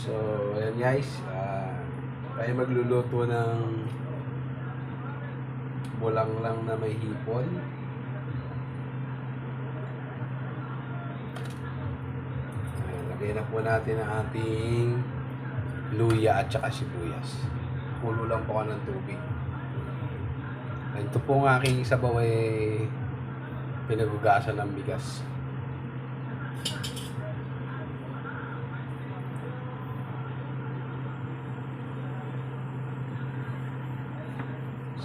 So, ayan guys. ah tayo magluluto ng bulang lang na may hipon. Lagay na po natin ang ating luya at saka sibuyas. Pulo lang po ka ng tubig. Ito po ang aking sabaw ay pinagugasan ng bigas.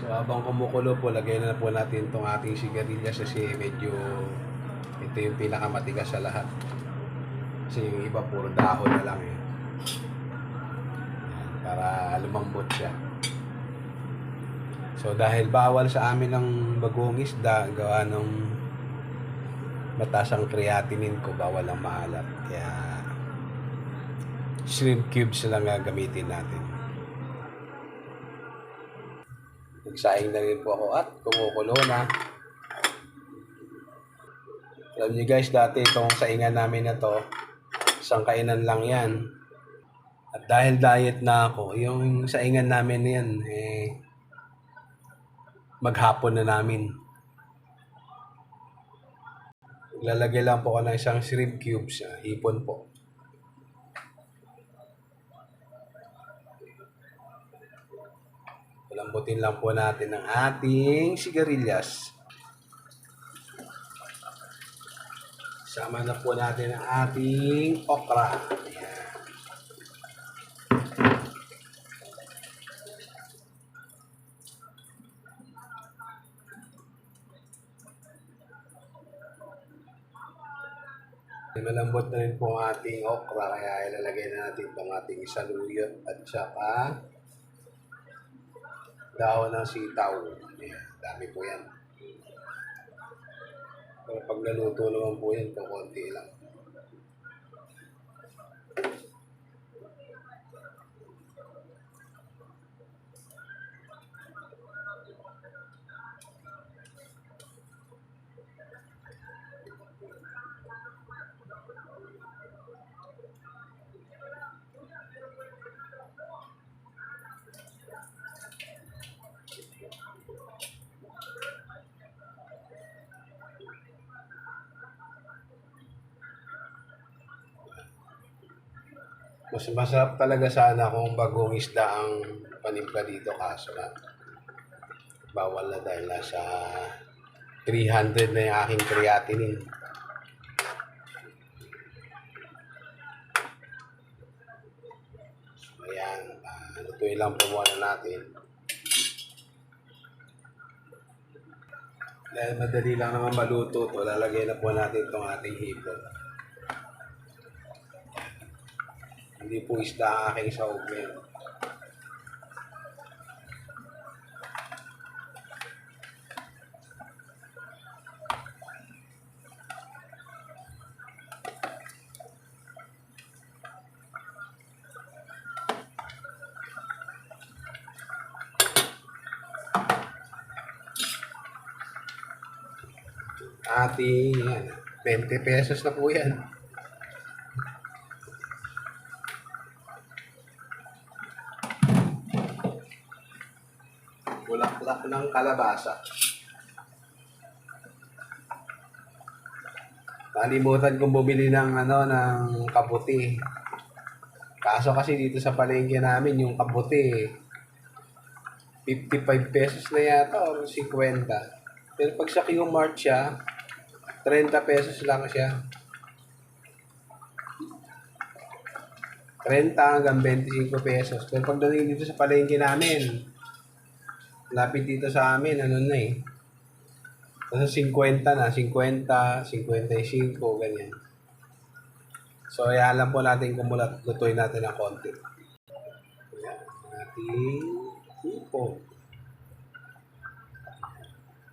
So habang kumukulo po, lagay na po natin itong ating sigarilyas kasi medyo ito yung pinakamatigas sa lahat. Kasi yung iba puro dahon na lang eh. Para lumambot siya. So dahil bawal sa amin ang bagong isda, gawa ng mataas ang creatinine ko, bawal ang maalat. Kaya shrimp cubes lang gagamitin natin. Nagsaing na rin po ako at kumukulo na. Alam niyo guys, dati itong saingan namin na to, isang kainan lang yan. At dahil diet na ako, yung saingan namin na yan, eh, maghapon na namin. Lalagay lang po ako ng isang shrimp cubes, ah, hipon po. Lambutin lang po natin ang ating sigarilyas. Sama na po natin ang ating okra. Ayan. Malambot na rin po ang ating okra kaya ilalagay na natin itong ating saluyot at saka dahon ng sitaw. Ayan, dami po yan. Pero pag naluto naman po yan, kukunti lang. Mas masarap talaga sana kung bagong isda ang panimpla dito kaso na bawal na dahil nasa 300 na yung aking creatinine. So, ayan, uh, lang po natin. Dahil madali lang naman maluto to, lalagay na po natin itong ating hipon. Hindi po isda aking sahog ngayon. Ating yan, 20 pesos na po yan. Bulaklak ng kalabasa. Nalimutan kong bumili ng ano ng kabuti. Kaso kasi dito sa palengke namin yung kabuti 55 pesos na yata or 50. Pero pag sa Q-Mart siya, 30 pesos lang siya. 30 hanggang 25 pesos. Pero pagdating dito sa palengke namin, lapit dito sa amin, ano na eh. Nasa 50 na, 50, 55, ganyan. So, lang po natin kumulat, lutuin natin ng konti. Ayan, ating hipon.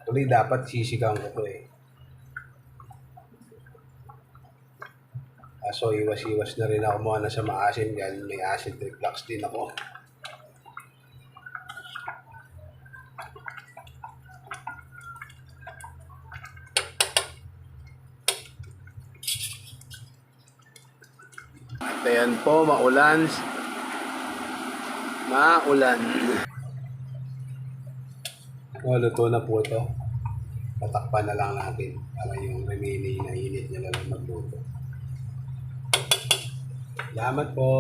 Tuloy, dapat sisigang ko to eh. Kaso, iwas-iwas na rin ako muna sa maasin dahil may acid reflux din ako. Ayan po, maulan. Maulan. Oh, luto na po ito. Tatakpan na lang natin para yung remaining na init niya lang magluto. Salamat po.